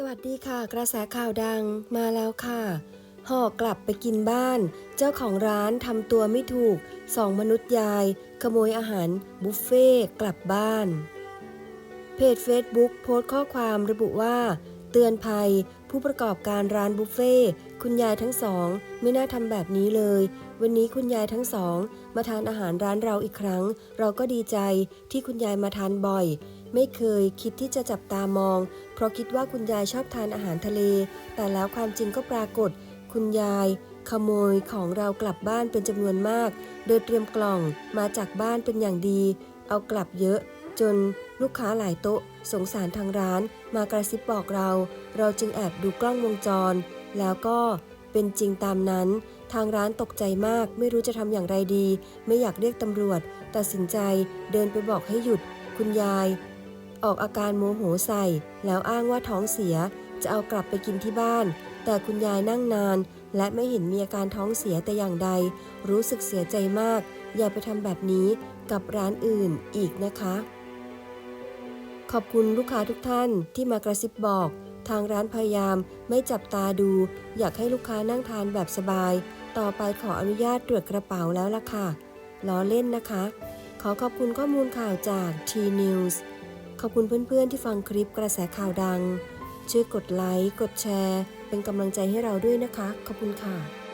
สวัสดีค่ะ กระแสข่าวดังมาแล้วค่ะ ห่อกลับไปกินบ้าน เจ้าของร้านทำตัวไม่ถูกสองมนุษย์ยาย ขโมยอาหารบุฟเฟ่กลับบ้าน เพจ Facebook โพสต์ข้อความระบุว่า ตือนภัย ผู้ประกอบการร้านบุฟเฟ่คุณยายทั้งสอง ไม่น่าทำแบบนี้เลย วันนี้คุณยายทั้งสอง มาทานอาหารร้านเราอีกครั้ง เราก็ดีใจที่คุณยายมาทานบ่อย ไม่เคยคิดที่จะจับตามอง เพราะคิดว่าคุณยายชอบทานอาหารทะเล แต่แล้วความจริงก็ปรากฏ คุณยายขโมยของเรากลับบ้านเป็นจำนวนมาก โดยเตรียมกล่องมาจากบ้านเป็นอย่างดี เอากลับเยอะ จนลูกค้าหลายโต๊ะสงสารทางร้านมากระซิบบอกเรา เราจึงแอบดูกล้องวงจร แล้วก็เป็นจริงตามนั้น ทางร้านตกใจมากไม่รู้จะทำอย่างไรดี ไม่อยากเรียกตำรวจ ตัดสินใจเดินไปบอกให้หยุด คุณยาย ออกอาการโมโหใส่ แล้วอ้างว่าท้องเสีย จะเอากลับไปกินที่บ้าน แต่คุณยายนั่งนาน และไม่เห็นมีอาการท้องเสียแต่อย่างใด รู้สึกเสียใจมาก อย่าไปทำแบบนี้กับร้านอื่นอีกนะคะ ขอบคุณลูกค้าทุกท่านที่มากระซิบบอก ทางร้านพยายามไม่จับตาดู อยากให้ลูกค้านั่งทานแบบสบาย ต่อไปขออนุญาตตรวจกระเป๋าแล้วล่ะค่ะล้อเล่นนะคะ ขอขอบคุณข้อมูลข่าวจาก T News ขอบคุณเพื่อนๆที่ฟังคลิปกระแสข่าวดัง ช่วยกดไลค์ กดแชร์ เป็นกำลังใจให้เราด้วยนะคะ ขอบคุณค่ะ